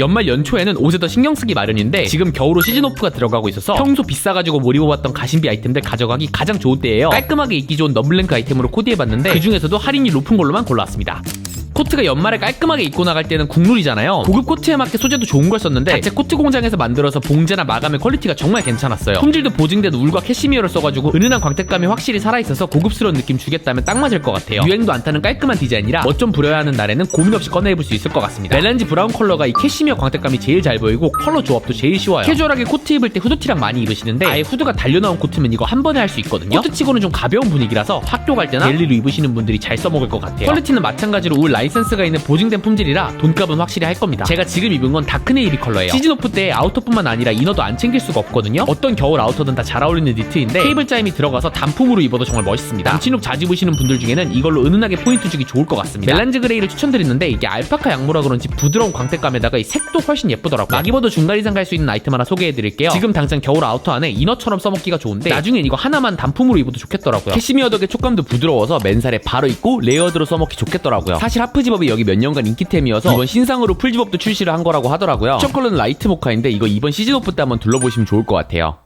연말 연초에는 옷에 더 신경 쓰기 마련인데 지금 겨울로 시즌 오프가 들어가고 있어서 평소 비싸가지고 못 입어봤던 가심비 아이템들 가져가기 가장 좋은 때예요. 깔끔하게 입기 좋은 넘블랭크 아이템으로 코디해봤는데 그 중에서도 할인이 높은 걸로만 골라왔습니다. 코트가 연말에 깔끔하게 입고 나갈 때는 국룰이잖아요. 고급 코트에 맞게 소재도 좋은 걸 썼는데 자체 코트 공장에서 만들어서 봉제나 마감의 퀄리티가 정말 괜찮았어요. 품질도 보증된 울과 캐시미어를 써가지고 은은한 광택감이 확실히 살아있어서 고급스러운 느낌 주겠다면 딱 맞을 것 같아요. 유행도 안 타는 깔끔한 디자인이라 멋 좀 부려야 하는 날에는 고민 없이 꺼내 입을 수 있을 것 같습니다. 멜란지 브라운 컬러가 이 캐시미어 광택감이 제일 잘 보이고 컬러 조합도 제일 쉬워요. 캐주얼하게 코트 입을 때 후드티랑 많이 입으시는데 아예 후드가 달려나온 코트면 이거 한 번에 할 수 있거든요. 코트치고는 좀 가벼운 분위기라서 학교 갈 때나 델리로 입으시는 분들이 잘 써먹을 것 같아요. 퀄리티는 마찬가지로 울 라이센스가 있는 보증된 품질이라 돈값은 확실히 할 겁니다. 제가 지금 입은 건 다크네이비 컬러예요. 시즌 오프 때 아우터뿐만 아니라 이너도 안 챙길 수가 없거든요. 어떤 겨울 아우터든 다 잘 어울리는 니트인데 케이블 짜임이 들어가서 단품으로 입어도 정말 멋있습니다. 남친룩 자주 입으시는 분들 중에는 이걸로 은은하게 포인트 주기 좋을 것 같습니다. 멜란즈 그레이를 추천드리는데 이게 알파카 양모라 그런지 부드러운 광택감에다가 이 색도 훨씬 예쁘더라고요. 막 입어도 중간 이상 갈 수 있는 아이템 하나 소개해드릴게요. 지금 당장 겨울 아우터 안에 이너처럼 써먹기가 좋은데 나중엔 이거 하나만 단품으로 입어도 좋겠더라고요. 캐시미어 덕에 촉감도 부드러워서 맨살에 바로 입고 레이어드로 써먹기 좋겠더라고요. 사실 하프집업이 여기 몇 년간 인기템이어서 이번 신상으로 풀집업도 출시를 한 거라고 하더라고요. 추천 컬러는 라이트 모카인데 이거 이번 시즌 오프 때 한번 둘러보시면 좋을 것 같아요.